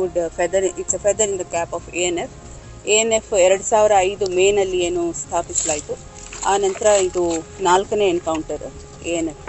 Good feather it's a feather in the cap of A N F A N F ಎರಡು ಸಾವಿರ ಐದು ಮೇನಲ್ಲಿ ಏನು ಸ್ಥಾಪಿಸಲಾಯಿತು. ಆ ನಂತರ ಇದು ನಾಲ್ಕನೇ ಎನ್ಕೌಂಟರ್ ಎ ಎನ್ ಎಫ್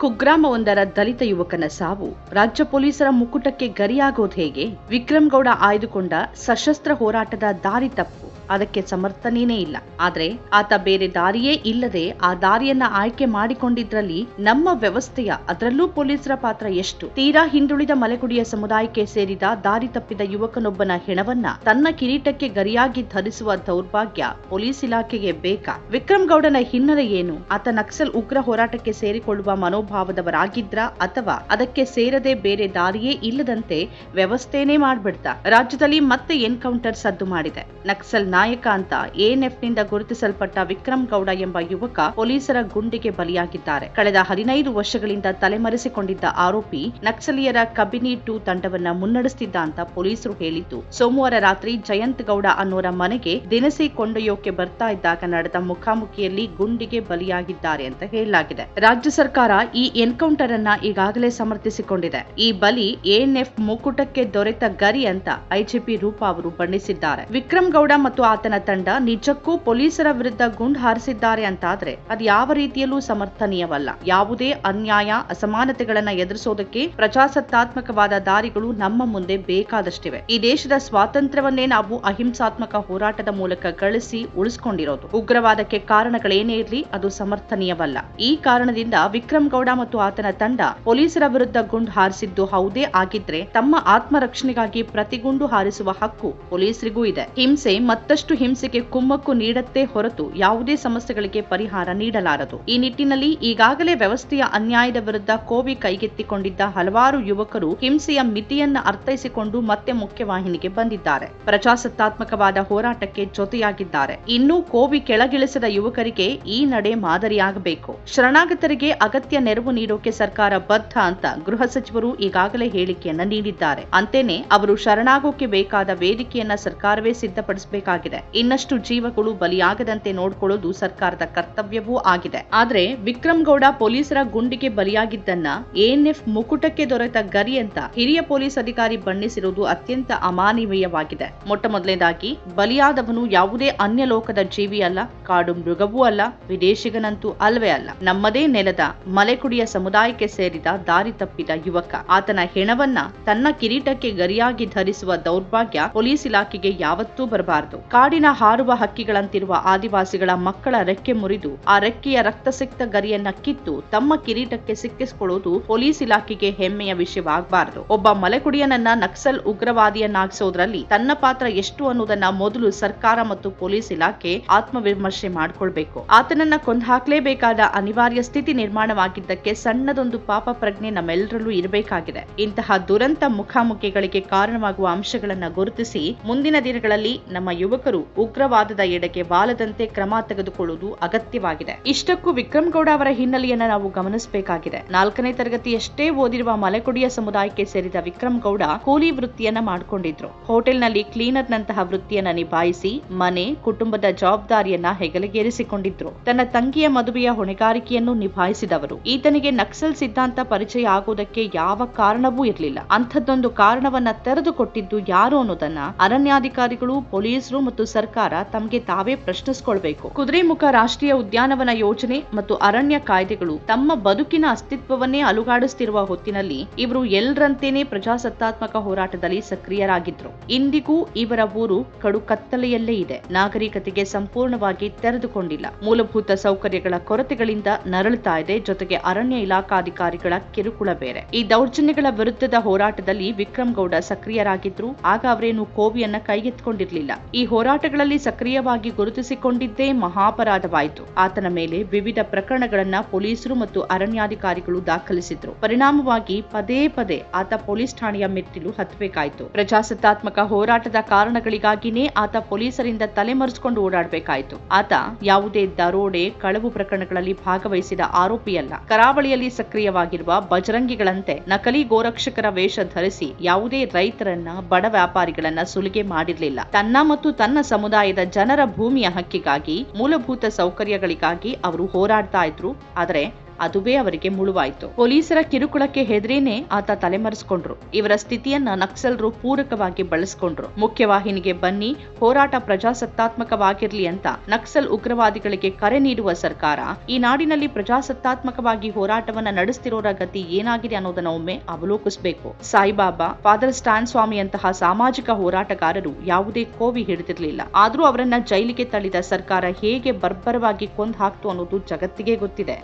ಕುಗ್ರಾಮವೊಂದರ ದಲಿತ ಯುವಕನ ಸಾವು. ರಾಜ್ಯ ಪೊಲೀಸರ ಮುಕುಟಕ್ಕೆ ಗರಿಯಾಗೋದು ಹೇಗೆ? ವಿಕ್ರಮ್ ಗೌಡ ಆಯ್ದುಕೊಂಡ ಸಶಸ್ತ್ರ ಹೋರಾಟದ ದಾರಿ ತಪ್ಪು. ಅದಕ್ಕೆ ಸಮರ್ಥನೇನೇ ಇಲ್ಲ. ಆದ್ರೆ ಆತ ಬೇರೆ ದಾರಿಯೇ ಇಲ್ಲದೆ ಆ ದಾರಿಯನ್ನ ಆಯ್ಕೆ ಮಾಡಿಕೊಂಡಿದ್ರಲ್ಲಿ ನಮ್ಮ ವ್ಯವಸ್ಥೆಯ ಅದರಲ್ಲೂ ಪೊಲೀಸರ ಪಾತ್ರ ಎಷ್ಟು? ತೀರಾ ಹಿಂದುಳಿದ ಮಲೆಗುಡಿಯ ಸಮುದಾಯಕ್ಕೆ ಸೇರಿದ ದಾರಿ ತಪ್ಪಿದ ಯುವಕನೊಬ್ಬನ ಹೆಣವನ್ನ ತನ್ನ ಕಿರೀಟಕ್ಕೆ ಗರಿಯಾಗಿ ಧರಿಸುವ ದೌರ್ಭಾಗ್ಯ ಪೊಲೀಸ್ ಇಲಾಖೆಗೆ ಬೇಕಾ? ವಿಕ್ರಮ್ ಗೌಡನ ಹಿನ್ನೆಲೆ ಏನು? ಆತ ನಕ್ಸಲ್ ಉಗ್ರ ಹೋರಾಟಕ್ಕೆ ಸೇರಿಕೊಳ್ಳುವ ಮನೋಭಾವದವರಾಗಿದ್ರ ಅಥವಾ ಅದಕ್ಕೆ ಸೇರದೆ ಬೇರೆ ದಾರಿಯೇ ಇಲ್ಲದಂತೆ ವ್ಯವಸ್ಥೆನೇ ಮಾಡ್ಬಿಡ್ತಾ? ರಾಜ್ಯದಲ್ಲಿ ಮತ್ತೆ ಎನ್ಕೌಂಟರ್ ಸದ್ದು ಮಾಡಿದೆ. ನಕ್ಸಲ್ ನಾಯಕ ಅಂತ ಎಎನ್ಎಫ್ನಿಂದ ಗುರುತಿಸಲ್ಪಟ್ಟ ವಿಕ್ರಮ್ ಗೌಡ ಎಂಬ ಯುವಕ ಪೊಲೀಸರ ಗುಂಡಿಗೆ ಬಲಿಯಾಗಿದ್ದಾರೆ. ಕಳೆದ ಹದಿನೈದು ವರ್ಷಗಳಿಂದ ತಲೆಮರೆಸಿಕೊಂಡಿದ್ದ ಆರೋಪಿ ನಕ್ಸಲೀಯರ ಕಬಿನಿ ಟೂ ತಂಡವನ್ನ ಮುನ್ನಡೆಸುತ್ತಿದ್ದ ಅಂತ ಪೊಲೀಸರು ಹೇಳಿದ್ದು, ಸೋಮವಾರ ರಾತ್ರಿ ಜಯಂತ್ ಗೌಡ ಅನ್ನೋರ ಮನೆಗೆ ದಿನಸಿ ಕೊಂಡೊಯ್ಯೋಕೆ ಬರ್ತಾ ಇದ್ದಾಗ ನಡೆದ ಮುಖಾಮುಖಿಯಲ್ಲಿ ಗುಂಡಿಗೆ ಬಲಿಯಾಗಿದ್ದಾರೆ ಅಂತ ಹೇಳಲಾಗಿದೆ. ರಾಜ್ಯ ಸರ್ಕಾರ ಈ ಎನ್ಕೌಂಟರ್ ಅನ್ನ ಈಗಾಗಲೇ ಸಮರ್ಥಿಸಿಕೊಂಡಿದೆ. ಈ ಬಲಿ ಎಎನ್ಎಫ್ ಮುಕುಟಕ್ಕೆ ದೊರೆತ ಗರಿ ಅಂತ ಐಜಿಪಿ ರೂಪಾ ಅವರು ಬಣ್ಣಿಸಿದ್ದಾರೆ. ವಿಕ್ರಮ್ ಗೌಡ ಮತ್ತು ಆತನ ತಂಡ ನಿಜಕ್ಕೂ ಪೊಲೀಸರ ವಿರುದ್ಧ ಗುಂಡು ಹಾರಿಸಿದ್ದಾರೆ ಅಂತಾದ್ರೆ ಅದು ಯಾವ ರೀತಿಯಲ್ಲೂ ಸಮರ್ಥನೀಯವಲ್ಲ. ಯಾವುದೇ ಅನ್ಯಾಯ, ಅಸಮಾನತೆಗಳನ್ನ ಎದುರಿಸೋದಕ್ಕೆ ಪ್ರಜಾಸತ್ತಾತ್ಮಕವಾದ ದಾರಿಗಳು ನಮ್ಮ ಮುಂದೆ ಬೇಕಾದಷ್ಟಿವೆ. ಈ ದೇಶದ ಸ್ವಾತಂತ್ರ್ಯವನ್ನೇ ನಾವು ಅಹಿಂಸಾತ್ಮಕ ಹೋರಾಟದ ಮೂಲಕ ಗಳಿಸಿ ಉಳಿಸಿಕೊಂಡಿರೋದು. ಉಗ್ರವಾದಕ್ಕೆ ಕಾರಣಗಳೇನೇ ಇರಲಿ, ಅದು ಸಮರ್ಥನೀಯವಲ್ಲ. ಈ ಕಾರಣದಿಂದ ವಿಕ್ರಮ್ ಗೌಡ ಮತ್ತು ಆತನ ತಂಡ ಪೊಲೀಸರ ವಿರುದ್ಧ ಗುಂಡು ಹಾರಿಸಿದ್ದು ಹೌದೇ ಆಗಿದ್ರೆ ತಮ್ಮ ಆತ್ಮರಕ್ಷಣೆಗಾಗಿ ಪ್ರತಿಗುಂಡು ಹಾರಿಸುವ ಹಕ್ಕು ಪೊಲೀಸರಿಗೂ ಇದೆ. ಹಿಂಸೆ ಮತ್ತಷ್ಟು ಹಿಂಸೆಗೆ ಕುಮ್ಮಕ್ಕು ನೀಡತ್ತೆ ಹೊರತು ಯಾವುದೇ ಸಮಸ್ಯೆಗಳಿಗೆ ಪರಿಹಾರ ನೀಡಲಾರದು. ಈ ನಿಟ್ಟಿನಲ್ಲಿ ಈಗಾಗಲೇ ವ್ಯವಸ್ಥೆಯ ಅನ್ಯಾಯದ ವಿರುದ್ಧ ಕೋವಿ ಕೈಗೆತ್ತಿಕೊಂಡಿದ್ದ ಹಲವಾರು ಯುವಕರು ಹಿಂಸೆಯ ಮಿತಿಯನ್ನ ಅರ್ಥೈಸಿಕೊಂಡು ಮತ್ತೆ ಮುಖ್ಯವಾಹಿನಿಗೆ ಬಂದಿದ್ದಾರೆ. ಪ್ರಜಾಸತ್ತಾತ್ಮಕವಾದ ಹೋರಾಟಕ್ಕೆ ಜೊತೆಯಾಗಿದ್ದಾರೆ. ಇನ್ನೂ ಕೋವಿ ಕೆಳಗಿಳಿಸದ ಯುವಕರಿಗೆ ಈ ನಡೆ ಮಾದರಿಯಾಗಬೇಕು. ಶರಣಾಗತರಿಗೆ ಅಗತ್ಯ ನೆರವು ನೀಡೋಕೆ ಸರ್ಕಾರ ಬದ್ಧ ಅಂತ ಗೃಹ ಸಚಿವರು ಈಗಾಗಲೇ ಹೇಳಿಕೆಯನ್ನ ನೀಡಿದ್ದಾರೆ. ಅಂತೇನೆ ಅವರು ಶರಣಾಗೋಕೆ ಬೇಕಾದ ವೇದಿಕೆಯನ್ನ ಸರ್ಕಾರವೇ ಸಿದ್ಧಪಡಿಸಬೇಕಾಗಿದೆ. ಇನ್ನಷ್ಟು ಜೀವಗಳು ಬಲಿಯಾಗದಂತೆ ನೋಡಿಕೊಳ್ಳೋದು ಸರ್ಕಾರದ ಕರ್ತವ್ಯವೂ ಆಗಿದೆ. ಆದ್ರೆ ವಿಕ್ರಮ್ ಗೌಡ ಪೊಲೀಸರ ಗುಂಡಿಗೆ ಬಲಿಯಾಗಿದ್ದನ್ನ ಎಎನ್ಎಫ್ ಮುಕುಟಕ್ಕೆ ದೊರೆತ ಗರಿ ಅಂತ ಹಿರಿಯ ಪೊಲೀಸ್ ಅಧಿಕಾರಿ ಬಣ್ಣಿಸಿರುವುದು ಅತ್ಯಂತ ಅಮಾನವೀಯವಾಗಿದೆ. ಮೊಟ್ಟ ಮೊದಲನೇದಾಗಿ ಬಲಿಯಾದವನು ಯಾವುದೇ ಅನ್ಯ ಲೋಕದ ಜೀವಿ ಅಲ್ಲ, ಕಾಡು ಮೃಗವೂ ಅಲ್ಲ, ವಿದೇಶಿಗನಂತೂ ಅಲ್ವೇ ಅಲ್ಲ. ನಮ್ಮದೇ ನೆಲದ ಮಲೆಕುಡಿಯ ಸಮುದಾಯಕ್ಕೆ ಸೇರಿದ ದಾರಿ ತಪ್ಪಿದ ಯುವಕ. ಆತನ ಹೆಣವನ್ನ ತನ್ನ ಕಿರೀಟಕ್ಕೆ ಗರಿಯಾಗಿ ಧರಿಸುವ ದೌರ್ಭಾಗ್ಯ ಪೊಲೀಸ್ ಇಲಾಖೆಗೆ ಯಾವತ್ತೂ ಬರಬಾರದು. ಕಾಡಿನ ಹಾರುವ ಹಕ್ಕಿಗಳಂತಿರುವ ಆದಿವಾಸಿಗಳ ಮಕ್ಕಳ ರೆಕ್ಕೆ ಮುರಿದು ಆ ರೆಕ್ಕೆಯ ರಕ್ತಸಿಕ್ತ ಗರಿಯನ್ನ ಕಿತ್ತು ತಮ್ಮ ಕಿರೀಟಕ್ಕೆ ಸಿಕ್ಕಿಸಿಕೊಳ್ಳುವುದು ಪೊಲೀಸ್ ಇಲಾಖೆಗೆ ಹೆಮ್ಮೆಯ ವಿಷಯವಾಗಬಾರದು. ಒಬ್ಬ ಮಲೆಕುಡಿಯನನ್ನ ನಕ್ಸಲ್ ಉಗ್ರವಾದಿಯನ್ನಾಗಿಸೋದ್ರಲ್ಲಿ ತನ್ನ ಪಾತ್ರ ಎಷ್ಟು ಅನ್ನೋದನ್ನ ಮೊದಲು ಸರ್ಕಾರ ಮತ್ತು ಪೊಲೀಸ್ ಇಲಾಖೆ ಆತ್ಮವಿಮರ್ಶೆ ಮಾಡಿಕೊಳ್ಬೇಕು. ಆತನನ್ನ ಕೊಂದಾಕಲೇಬೇಕಾದ ಅನಿವಾರ್ಯ ಸ್ಥಿತಿ ನಿರ್ಮಾಣವಾಗಿದ್ದಕ್ಕೆ ಸಣ್ಣದೊಂದು ಪಾಪ ಪ್ರಜ್ಞೆ ನಮ್ಮೆಲ್ಲರಲ್ಲೂ ಇರಬೇಕಾಗಿದೆ. ಇಂತಹ ದುರಂತ ಮುಖಾಮುಖಿಗಳಿಗೆ ಕಾರಣವಾಗುವ ಅಂಶಗಳನ್ನ ಗುರುತಿಸಿ ಮುಂದಿನ ದಿನಗಳಲ್ಲಿ ನಮ್ಮ ಯುವಕರು ಉಗ್ರವಾದದ ಎಡೆಗೆ ಬಾಲದಂತೆ ಕ್ರಮ ತೆಗೆದುಕೊಳ್ಳುವುದು ಅಗತ್ಯವಾಗಿದೆ. ಇಷ್ಟಕ್ಕೂ ವಿಕ್ರಮ್ ಗೌಡ ಅವರ ಹಿನ್ನೆಲೆಯನ್ನ ನಾವು ಗಮನಿಸಬೇಕಾಗಿದೆ. ನಾಲ್ಕನೇ ತರಗತಿಯಷ್ಟೇ ಓದಿರುವ ಮಲೆಕೊಡಿಯ ಸಮುದಾಯಕ್ಕೆ ಸೇರಿದ ವಿಕ್ರಮ್ ಗೌಡ ಕೂಲಿ ವೃತ್ತಿಯನ್ನ ಮಾಡಿಕೊಂಡಿದ್ರು. ಹೋಟೆಲ್ನಲ್ಲಿ ಕ್ಲೀನರ್ ನಂತಹ ವೃತ್ತಿಯನ್ನ ನಿಭಾಯಿಸಿ ಮನೆ, ಕುಟುಂಬದ ಜವಾಬ್ದಾರಿಯನ್ನ ಹೆಗಲಿಗೇರಿಸಿಕೊಂಡಿದ್ರು. ತನ್ನ ತಂಗಿಯ ಮದುವೆಯ ಹೊಣೆಗಾರಿಕೆಯನ್ನು ನಿಭಾಯಿಸಿದವರು. ಈತನಿಗೆ ನಕ್ಸಲ್ ಸಿದ್ಧಾಂತ ಪರಿಚಯ ಆಗುವುದಕ್ಕೆ ಯಾವ ಕಾರಣವೂ ಇರಲಿಲ್ಲ. ಅಂಥದ್ದೊಂದು ಕಾರಣವನ್ನ ತೆರೆದುಕೊಟ್ಟಿದ್ದು ಯಾರು ಅನ್ನೋದನ್ನ ಅರಣ್ಯಾಧಿಕಾರಿಗಳು, ಪೊಲೀಸರು ಮತ್ತು ಸರ್ಕಾರ ತಮಗೆ ತಾವೇ ಪ್ರಶ್ನಿಸಿಕೊಳ್ಬೇಕು. ಕುದುರೆಮುಖ ರಾಷ್ಟ್ರೀಯ ಉದ್ಯಾನವನ ಯೋಜನೆ ಮತ್ತು ಅರಣ್ಯ ಕಾಯ್ದೆಗಳು ತಮ್ಮ ಬದುಕಿನ ಅಸ್ತಿತ್ವವನ್ನೇ ಅಲುಗಾಡಿಸುತ್ತಿರುವ ಹೊತ್ತಿನಲ್ಲಿ ಇವರು ಎಲ್ಲರಂತೇನೆ ಪ್ರಜಾಸತ್ತಾತ್ಮಕ ಹೋರಾಟದಲ್ಲಿ ಸಕ್ರಿಯರಾಗಿದ್ರು. ಇಂದಿಗೂ ಇವರ ಊರು ಕಡು ಕತ್ತಲೆಯಲ್ಲೇ ಇದೆ. ನಾಗರಿಕತೆಗೆ ಸಂಪೂರ್ಣವಾಗಿ ತೆರೆದುಕೊಂಡಿಲ್ಲ. ಮೂಲಭೂತ ಸೌಕರ್ಯಗಳ ಕೊರತೆಗಳಿಂದ ನರಳುತ್ತಾ ಇದೆ. ಜೊತೆಗೆ ಅರಣ್ಯ ಇಲಾಖಾಧಿಕಾರಿಗಳ ಕಿರುಕುಳ ಬೇರೆ. ಈ ದೌರ್ಜನ್ಯಗಳ ವಿರುದ್ಧದ ಹೋರಾಟದಲ್ಲಿ ವಿಕ್ರಮ್ ಗೌಡ ಸಕ್ರಿಯರಾಗಿದ್ರು. ಆಗ ಅವರೇನು ಕೋವಿಯನ್ನ ಕೈಗೆತ್ತಿಕೊಂಡಿರಲಿಲ್ಲ. ಈ ಹೋರಾಟಗಳಲ್ಲಿ ಸಕ್ರಿಯವಾಗಿ ಗುರುತಿಸಿಕೊಂಡಿದ್ದೇ ಮಹಾಪರಾಧವಾಯಿತು. ಆತನ ಮೇಲೆ ವಿವಿಧ ಪ್ರಕರಣಗಳನ್ನ ಪೊಲೀಸರು ಮತ್ತು ಅರಣ್ಯಾಧಿಕಾರಿಗಳು ದಾಖಲಿಸಿದ್ರು. ಪರಿಣಾಮವಾಗಿ ಪದೇ ಪದೇ ಆತ ಪೊಲೀಸ್ ಠಾಣೆಯ ಮೆಟ್ಟಿಲು ಹತ್ತಬೇಕಾಯಿತು. ಪ್ರಜಾಸತ್ತಾತ್ಮಕ ಹೋರಾಟದ ಕಾರಣಗಳಿಗಾಗಿನೇ ಆತ ಪೊಲೀಸರಿಂದ ತಲೆಮರೆಸಿಕೊಂಡು ಓಡಾಡಬೇಕಾಯಿತು. ಆತ ಯಾವುದೇ ದರೋಡೆ, ಕಳವು ಪ್ರಕರಣಗಳಲ್ಲಿ ಭಾಗವಹಿಸಿದ ಆರೋಪಿಯಲ್ಲ. ಕರಾವಳಿಯಲ್ಲಿ ಸಕ್ರಿಯವಾಗಿರುವ ಬಜರಂಗಿಗಳಂತೆ ನಕಲಿ ಗೋರಕ್ಷಕರ ವೇಷ ಧರಿಸಿ ಯಾವುದೇ ರೈತರನ್ನ, ಬಡ ವ್ಯಾಪಾರಿಗಳನ್ನ ಸುಲಿಗೆ ಮಾಡಿರಲಿಲ್ಲ. ತನ್ನ ಮತ್ತು ತನ್ನ ಸಮುದಾಯದ ಜನರ ಭೂಮಿಯ ಹಕ್ಕಿಗಾಗಿ ಮೂಲಭೂತ ಸೌಕರ್ಯಗಳಿಗಾಗಿ ಅವರು ಹೋರಾಡ್ತಾ ಇದ್ರು. ಆದರೆ ಅದುವೇ ಅವರಿಗೆ ಮುಳುವಾಯಿತು. ಪೊಲೀಸರ ಕಿರುಕುಳಕ್ಕೆ ಹೆದರೇನೆ ಆತ ತಲೆಮರೆಸಿಕೊಂಡ್ರು. ಇವರ ಸ್ಥಿತಿಯನ್ನ ನಕ್ಸಲರು ಪೂರಕವಾಗಿ ಬಳಸಿಕೊಂಡ್ರು. ಮುಖ್ಯವಾಹಿನಿಗೆ ಬನ್ನಿ, ಹೋರಾಟ ಪ್ರಜಾಸತ್ತಾತ್ಮಕವಾಗಿರ್ಲಿ ಅಂತ ನಕ್ಸಲ್ ಉಗ್ರವಾದಿಗಳಿಗೆ ಕರೆ ನೀಡುವ ಸರ್ಕಾರ, ಈ ನಾಡಿನಲ್ಲಿ ಪ್ರಜಾಸತ್ತಾತ್ಮಕವಾಗಿ ಹೋರಾಟವನ್ನ ನಡೆಸ್ತಿರೋರ ಗತಿ ಏನಾಗಿದೆ ಅನ್ನೋದನ್ನ ಒಮ್ಮೆ ಅವಲೋಕಿಸಬೇಕು. ಸಾಯಿಬಾಬಾ, ಫಾದರ್ ಸ್ಟಾನ್ ಸ್ವಾಮಿಯಂತಹ ಸಾಮಾಜಿಕ ಹೋರಾಟಗಾರರು ಯಾವುದೇ ಕೋವಿ ಹಿಡಿದಿರಲಿಲ್ಲ. ಆದ್ರೂ ಅವರನ್ನ ಜೈಲಿಗೆ ತಳ್ಳಿದ ಸರ್ಕಾರ ಹೇಗೆ ಬರ್ಬರವಾಗಿ ಕೊಂದು ಹಾಕ್ತು ಅನ್ನೋದು ಜಗತ್ತಿಗೆ ಗೊತ್ತಿದೆ.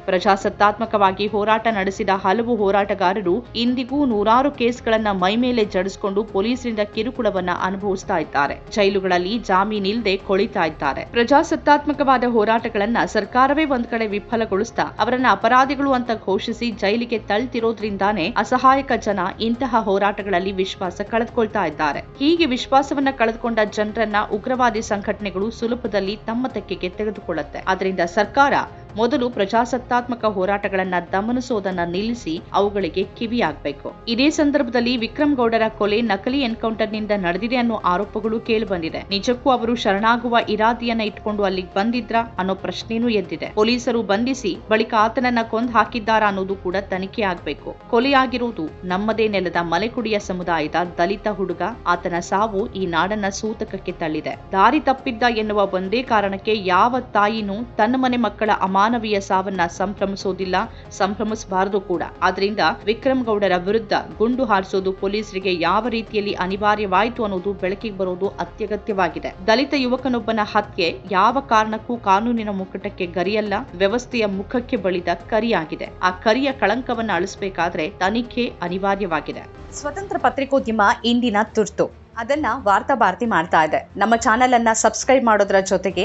ಪ್ರಜಾಸತ್ತಾತ್ಮಕವಾಗಿ ಹೋರಾಟ ನಡೆಸಿದ ಹಲವು ಹೋರಾಟಗಾರರು ಇಂದಿಗೂ ನೂರಾರು ಕೇಸ್ಗಳನ್ನ ಮೈಮೇಲೆ ಜಡಿಸಿಕೊಂಡು ಪೊಲೀಸರಿಂದ ಕಿರುಕುಳವನ್ನ ಅನುಭವಿಸ್ತಾ ಇದ್ದಾರೆ. ಜೈಲುಗಳಲ್ಲಿ ಜಾಮೀನಿಲ್ಲದೆ ಕೊಳಿತಾ ಇದ್ದಾರೆ. ಪ್ರಜಾಸತ್ತಾತ್ಮಕವಾದ ಹೋರಾಟಗಳನ್ನ ಸರ್ಕಾರವೇ ಒಂದ್ ಕಡೆ ವಿಫಲಗೊಳಿಸ್ತಾ ಅವರನ್ನ ಅಪರಾಧಿಗಳು ಅಂತ ಘೋಷಿಸಿ ಜೈಲಿಗೆ ತಳ್ತಿರೋದ್ರಿಂದಾನೇ ಅಸಹಾಯಕ ಜನ ಇಂತಹ ಹೋರಾಟಗಳಲ್ಲಿ ವಿಶ್ವಾಸ ಕಳೆದುಕೊಳ್ತಾ ಇದ್ದಾರೆ. ಹೀಗೆ ವಿಶ್ವಾಸವನ್ನ ಕಳೆದುಕೊಂಡ ಜನರನ್ನ ಉಗ್ರವಾದಿ ಸಂಘಟನೆಗಳು ಸುಲಭದಲ್ಲಿ ತಮ್ಮ ತೆಕ್ಕೆಗೆ ತೆಗೆದುಕೊಳ್ಳುತ್ತೆ. ಅದರಿಂದ ಸರ್ಕಾರ ಮೊದಲು ಪ್ರಜಾಸತ್ತಾತ್ಮಕ ಹೋರಾಟಗಳನ್ನ ದಮನಿಸೋದನ್ನ ನಿಲ್ಲಿಸಿ ಅವುಗಳಿಗೆ ಕಿವಿಯಾಗಬೇಕು. ಇದೇ ಸಂದರ್ಭದಲ್ಲಿ ವಿಕ್ರಮ್ ಗೌಡರ ಕೊಲೆ ನಕಲಿ ಎನ್ಕೌಂಟರ್ನಿಂದ ನಡೆದಿದೆ ಅನ್ನೋ ಆರೋಪಗಳು ಕೇಳಿಬಂದಿದೆ. ನಿಜಕ್ಕೂ ಅವರು ಶರಣಾಗುವ ಇರಾದಿಯನ್ನ ಇಟ್ಕೊಂಡು ಅಲ್ಲಿಗೆ ಬಂದಿದ್ರ ಅನ್ನೋ ಪ್ರಶ್ನೆನೂ ಎದ್ದಿದೆ. ಪೊಲೀಸರು ಬಂಧಿಸಿ ಬಳಿಕ ಆತನನ್ನ ಕೊಂದು ಹಾಕಿದ್ದಾರಾ ಅನ್ನೋದು ಕೂಡ ತನಿಖೆ ಆಗ್ಬೇಕು. ಕೊಲೆಯಾಗಿರುವುದು ನಮ್ಮದೇ ನೆಲದ ಮಲೆಕುಡಿಯ ಸಮುದಾಯದ ದಲಿತ ಹುಡುಗ, ಆತನ ಸಾವು ಈ ನಾಡನ್ನ ಸೂತಕಕ್ಕೆ ತಳ್ಳಿದೆ. ದಾರಿ ತಪ್ಪಿದ್ದ ಎನ್ನುವ ಒಂದೇ ಕಾರಣಕ್ಕೆ ಯಾವ ತಾಯಿನೂ ತನ್ನ ಮನೆ ಮಕ್ಕಳ ಅಮಾನವೀಯ ಸಾವನ್ನ ಸಂಭ್ರಮಿಸೋದಿಲ್ಲ, ಸಂಭ್ರಮಿಸಬಾರದು ಕೂಡ. ಆದ್ರಿಂದ ವಿಕ್ರಮ್ ಗೌಡರ ವಿರುದ್ಧ ಗುಂಡು ಹಾರಿಸೋದು ಪೊಲೀಸರಿಗೆ ಯಾವ ರೀತಿಯಲ್ಲಿ ಅನಿವಾರ್ಯವಾಯಿತು ಅನ್ನೋದು ಬೆಳಕಿಗೆ ಬರೋದು ಅತ್ಯಗತ್ಯವಾಗಿದೆ. ದಲಿತ ಯುವಕನೊಬ್ಬನ ಹತ್ಯೆ ಯಾವ ಕಾರಣಕ್ಕೂ ಕಾನೂನಿನ ಮುಕ್ಕಟಕ್ಕೆ ಗರಿಯಲ್ಲ, ವ್ಯವಸ್ಥೆಯ ಮುಖಕ್ಕೆ ಬಳಿದ ಕರಿಯಾಗಿದೆ. ಆ ಕರಿಯ ಕಳಂಕವನ್ನ ಅಳಿಸಬೇಕಾದ್ರೆ ತನಿಖೆ ಅನಿವಾರ್ಯವಾಗಿದೆ. ಸ್ವತಂತ್ರ ಪತ್ರಿಕೋದ್ಯಮ ಇಂದಿನ ತುರ್ತು. ಅದನ್ನ ವಾರ್ತಾ ಭಾರತಿ ಮಾಡ್ತಾ ಇದೆ. ನಮ್ಮ ಚಾನೆಲ್ ಅನ್ನ ಸಬ್ಸ್ಕ್ರೈಬ್ ಮಾಡೋದ್ರ ಜೊತೆಗೆ